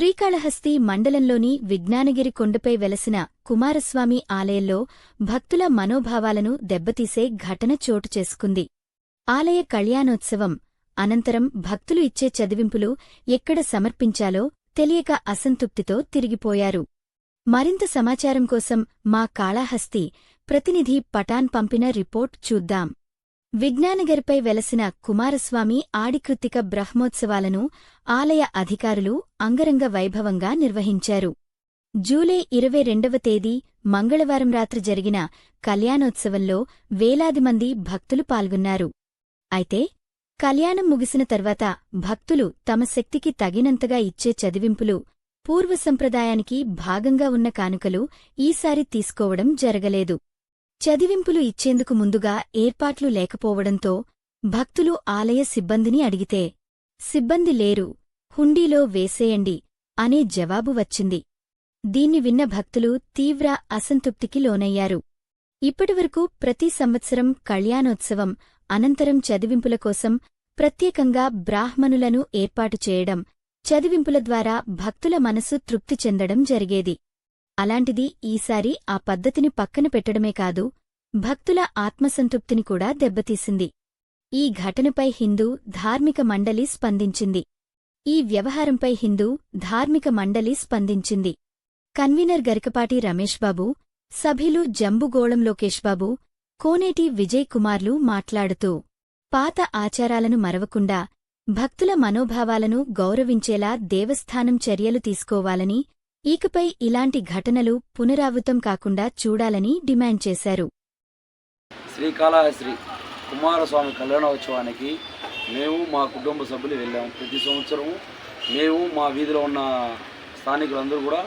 శ్రీకాళహస్తి మండలంలోని విజ్ఞానగిరి కొండపై వెలసిన కుమారస్వామి ఆలయంలో భక్తుల మనోభావాలను దెబ్బతీసే ఘటన చోటు చేసుకుంది. ఆలయ కళ్యాణోత్సవం అనంతరం భక్తులు ఇచ్చే చదివింపులు ఎక్కడ సమర్పించాలో తెలియక అసంతృప్తితో తిరిగిపోయారు. మరింత సమాచారం కోసం మా కాళాహస్తి ప్రతినిధి పటాన్ పంపిన రిపోర్ట్ చూద్దాం. విజ్ఞానగర్పై వెలసిన కుమారస్వామి ఆడికృత్తిక బ్రహ్మోత్సవాలను ఆలయ అధికారులు అంగరంగ వైభవంగా నిర్వహించారు. జూలై ఇరవై రెండవ తేదీ మంగళవారం రాత్రి జరిగిన కళ్యాణోత్సవంలో వేలాది మంది భక్తులు పాల్గొన్నారు. అయితే కళ్యాణం ముగిసిన తర్వాత భక్తులు తమ శక్తికి తగినంతగా ఇచ్చే చదివింపులు పూర్వ సంప్రదాయానికి భాగంగా ఉన్న కానుకలు ఈసారి తీసుకోవడం జరగలేదు. చదివింపులు ఇచ్చేందుకు ముందుగా ఏర్పాట్లు లేకపోవడంతో భక్తులు ఆలయ సిబ్బందిని అడిగితే సిబ్బంది లేరు హుండీలో వేసేయండి అనే జవాబు వచ్చింది. దీన్ని విన్న భక్తులు తీవ్ర అసంతృప్తికి లోనయ్యారు. ఇప్పటివరకు ప్రతి సంవత్సరం కళ్యాణోత్సవం అనంతరం చదివింపుల కోసం ప్రత్యేకంగా బ్రాహ్మణులను ఏర్పాటు చేయడం చదివింపుల ద్వారా భక్తుల మనసు తృప్తి చెందడం జరిగేది. అలాంటిది ఈసారి ఆ పద్ధతిని పక్కన పెట్టడమే కాదు భక్తుల ఆత్మసంతృప్తిని కూడా దెబ్బతీసింది. ఈ ఘటనపై హిందూ ధార్మిక మండలి స్పందించింది. ఈ వ్యవహారంపై హిందూ ధార్మిక మండలి స్పందించింది. కన్వీనర్ గరికపాటి రమేష్ బాబు సభ్యులు జంబుగోళం లోకేష్బాబు కోనేటి విజయ్ కుమార్లు మాట్లాడుతూ పాత ఆచారాలను మరవకుండా భక్తుల మనోభావాలను గౌరవించేలా దేవస్థానం చర్యలు తీసుకోవాలని ఈకపై ఇలాంటి ఘటనలు పునరావృతం కాకుండా చూడాలని డిమాండ్ చేశారు. శ్రీకాళహస్త్రి కుమారస్వామి కళ్యాణోత్సవానికి మేము మా కుటుంబ సభ్యులు వెళ్ళాము ప్రతి సంవత్సరం మేము మా వీధిలో ఉన్న స్థానికులందరూ కూడా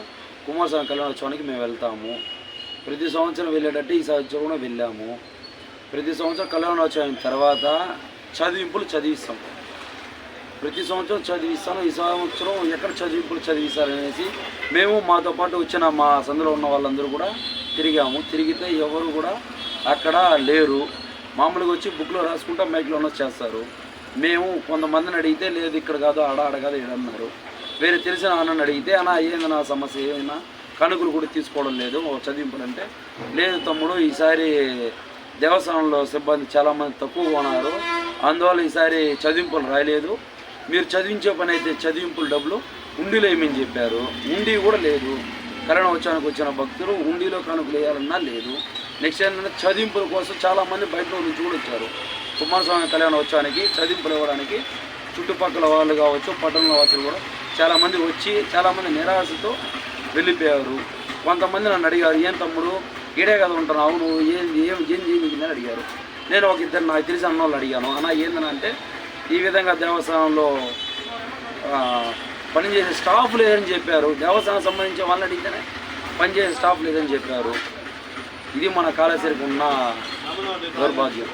కుమారస్వామి కళ్యాణోత్సవానికి మేము వెళ్తాము. ప్రతి సంవత్సరం వెళ్ళేటట్టు ఈ సంవత్సరం కూడా వెళ్ళాము. ప్రతి సంవత్సరం కళ్యాణోత్సవం తర్వాత చదివింపులు చదివిస్తాం. ప్రతి సంవత్సరం చదివిస్తాను ఈ సంవత్సరం ఎక్కడ చదివింపులు చదివిస్తారనేసి మేము మాతో పాటు వచ్చిన మా సందులో ఉన్న వాళ్ళందరూ కూడా తిరిగాము. తిరిగితే ఎవరు కూడా అక్కడ లేరు. మామూలుగా వచ్చి బుక్లో రాసుకుంటా మైక్లో ఉన్న చేస్తారు. మేము కొంతమందిని అడిగితే లేదు ఇక్కడ కాదు ఆడ ఆడ కాదు ఏడన్నారు వేరే తెలిసిన అన్నని అడిగితే అన్న ఏంది నా సమస్య? ఏమైనా కణుకులు కూడా తీసుకోవడం లేదు ఓ చదివింపులు అంటే. లేదు తమ్ముడు ఈసారి దేవస్థానంలో సిబ్బంది చాలామంది తక్కువగా ఉన్నారు. అందువల్ల ఈసారి చదివింపులు రాయలేదు. మీరు చదివించే పని అయితే చదివింపుల డబ్బులు. ఉండిలో ఏమని చెప్పారు? ఉండి కూడా లేదు. కళ్యాణోత్సవానికి వచ్చిన భక్తులు ఉండిలో కనుకలు వేయాలన్నా లేదు. నెక్స్ట్ ఏంటంటే చదివింపుల కోసం చాలామంది బయట నుంచి కూడా వచ్చారు. కుమారస్వామి కళ్యాణోత్సవానికి చదివింపులు ఇవ్వడానికి చుట్టుపక్కల వాళ్ళు కావచ్చు పట్టణంలో వాసులు కూడా చాలామంది వచ్చి చాలామంది నిరాశతో వెళ్ళిపోయారు. కొంతమంది నన్ను అడిగారు ఏం తమ్ముడు? ఈడే కదా ఉంటున్నావు నువ్వు? ఏం ఏం ఏం చేయని అడిగారు. నేను ఒక ఇద్దరు నాకు తెలిసి అన్న వాళ్ళు అడిగాను. అన్న ఏందని అంటే ఈ విధంగా దేవస్థానంలో పనిచేసే స్టాఫ్ లేదని చెప్పారు. దేవస్థానం సంబంధించిన వాళ్ళని అడిగితేనే పనిచేసే స్టాఫ్ లేదని చెప్పారు. ఇది మన కాళేశ్వరికి ఉన్న దౌర్భాగ్యం.